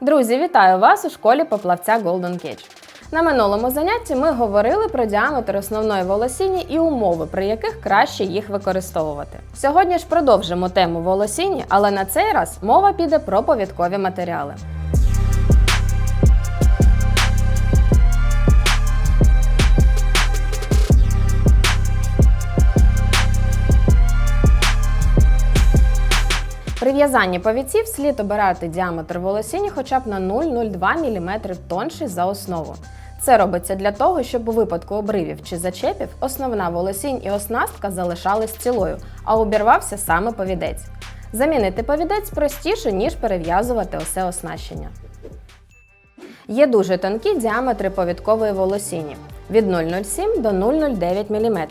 Друзі, вітаю вас у школі поплавця Golden Cage. На минулому занятті ми говорили про діаметр основної волосіні і умови, при яких краще їх використовувати. Сьогодні ж продовжимо тему волосіні, але на цей раз мова піде про повідкові матеріали. При в'язанні повідців слід обирати діаметр волосіні хоча б на 0,02 мм тонший за основу. Це робиться для того, щоб у випадку обривів чи зачепів основна волосінь і оснастка залишались цілою, а обірвався саме повідець. Замінити повідець простіше, ніж перев'язувати усе оснащення. Є дуже тонкі діаметри повідкової волосіні від 0,07 до 0,09 мм.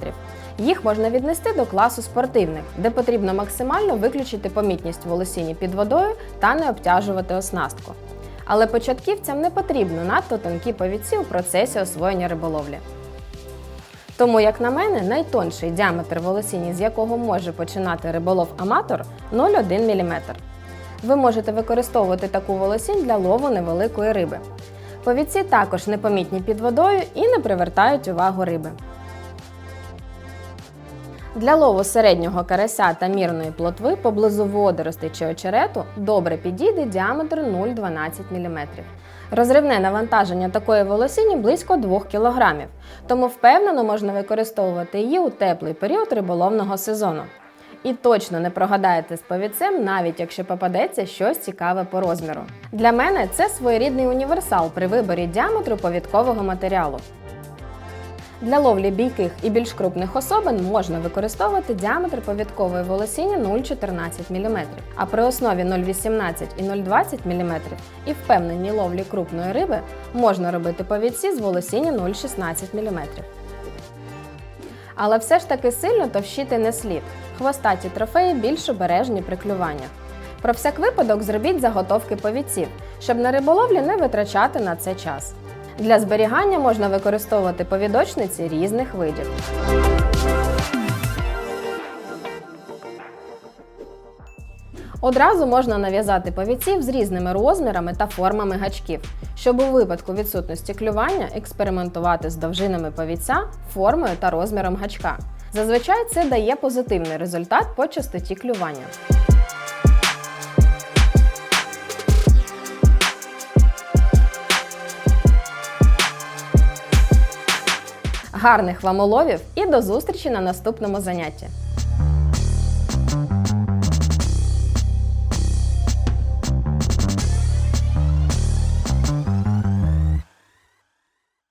Їх можна віднести до класу спортивних, де потрібно максимально виключити помітність волосіні під водою та не обтяжувати оснастку. Але початківцям не потрібно надто тонкі повідці у процесі освоєння риболовлі. Тому, як на мене, найтонший діаметр волосіні, з якого може починати риболов-аматор 0,1 мм. Ви можете використовувати таку волосінь для лову невеликої риби. Повідці також непомітні під водою і не привертають увагу риби. Для лову середнього карася та мірної плотви поблизу водоростей чи очерету добре підійде діаметр 0,12 мм. Розривне навантаження такої волосіні близько 2 кг, тому впевнено можна використовувати її у теплий період риболовного сезону. І точно не прогадаєте з повідцем, навіть якщо попадеться щось цікаве по розміру. Для мене це своєрідний універсал при виборі діаметру повідкового матеріалу. Для ловлі бійких і більш крупних особин можна використовувати діаметр повідкової волосіні 0,14 мм, а при основі 0,18 і 0,20 мм і впевненій ловлі крупної риби можна робити повідці з волосіні 0,16 мм. Але все ж таки сильно товщити не слід. Хвостаті трофеї більш обережні при клюваннях. Про всяк випадок зробіть заготовки повідців, щоб на риболовлі не витрачати на це час. Для зберігання можна використовувати повідочниці різних видів. Одразу можна нав'язати повідців з різними розмірами та формами гачків, щоб у випадку відсутності клювання експериментувати з довжинами повідця, формою та розміром гачка. Зазвичай це дає позитивний результат по частоті клювання. Гарних вам уловів і до зустрічі на наступному занятті!